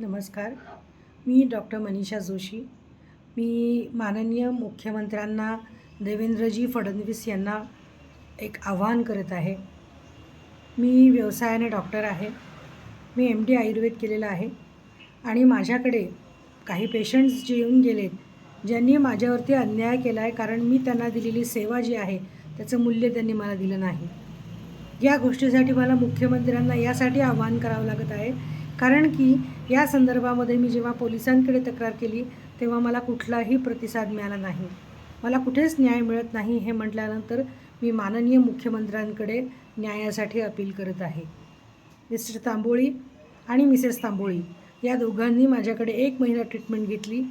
नमस्कार. मी डॉक्टर मनीषा जोशी. मी माननीय मुख्यमंत्र्यांना देवेंद्रजी फडणवीस यांना एक आव्हान करत आहे. मी व्यवसायाने डॉक्टर आहे. मी एम डी आयुर्वेद केलेलं आहे. आणि माझ्याकडे काही पेशंट्स जे येऊन गेलेत ज्यांनी माझ्यावरती अन्याय केला आहे कारण मी त्यांना दिलेली सेवा जी आहे त्याचं मूल्य त्यांनी मला दिलं नाही. या गोष्टीसाठी मला मुख्यमंत्र्यांना यासाठी आव्हान करावं लागत आहे कारण की या संदर्भामध्ये मी जेव्हा पोलिसांकडे तक्रार केली तेव्हा मला कुठलाही प्रतिसाद मिळाला नाही. मला कुठेच न्याय मिळत नाही हे म्हटल्यानंतर मी माननीय मुख्यमंत्र्यांकडे न्यायासाठी अपील करत आहे. मिस्टर तांबोळी आणि मिसेस तांबोळी या दोघांनी माझ्याकडे एक महिना ट्रीटमेंट घेतली.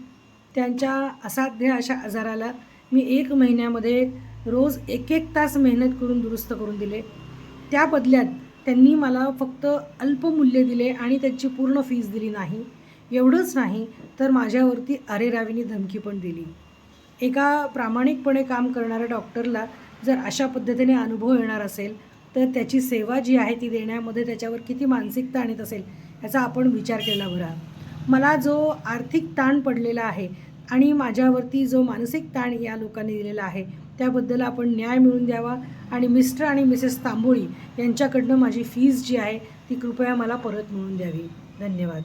त्यांच्या असाध्य अशा आजाराला मी एक महिन्यामध्ये रोज एक एक तास मेहनत करून दुरुस्त करून दिले. त्या बदल्यात त्यांनी मला फक्त अल्पमूल्य दिले आणि त्याची पूर्ण फीज दिली नाही. एवढंच नाही तर माझ्यावरती अरेरावीनी धमकी पण दिली. एका प्रामाणिकपणे काम करणाऱ्या डॉक्टरला जर अशा पद्धतीने अनुभव येणार असेल तर त्याची सेवा जी आहे ती देण्यामध्ये त्याच्यावर किती मानसिक ताण येत असेल याचा आपण विचार केला बरा. मला जो आर्थिक ताण पडलेला आहे आणि माझ्यावरती जो मानसिक ताण या लोकांनी दिलेला आहे त्याबद्दल आपण न्याय मिळून द्यावा. आणि मिस्टर आणि मिसेस तांबोळी यांच्याकडनं माझी फीज जी आहे ती कृपया मला परत मिळून द्यावी. धन्यवाद.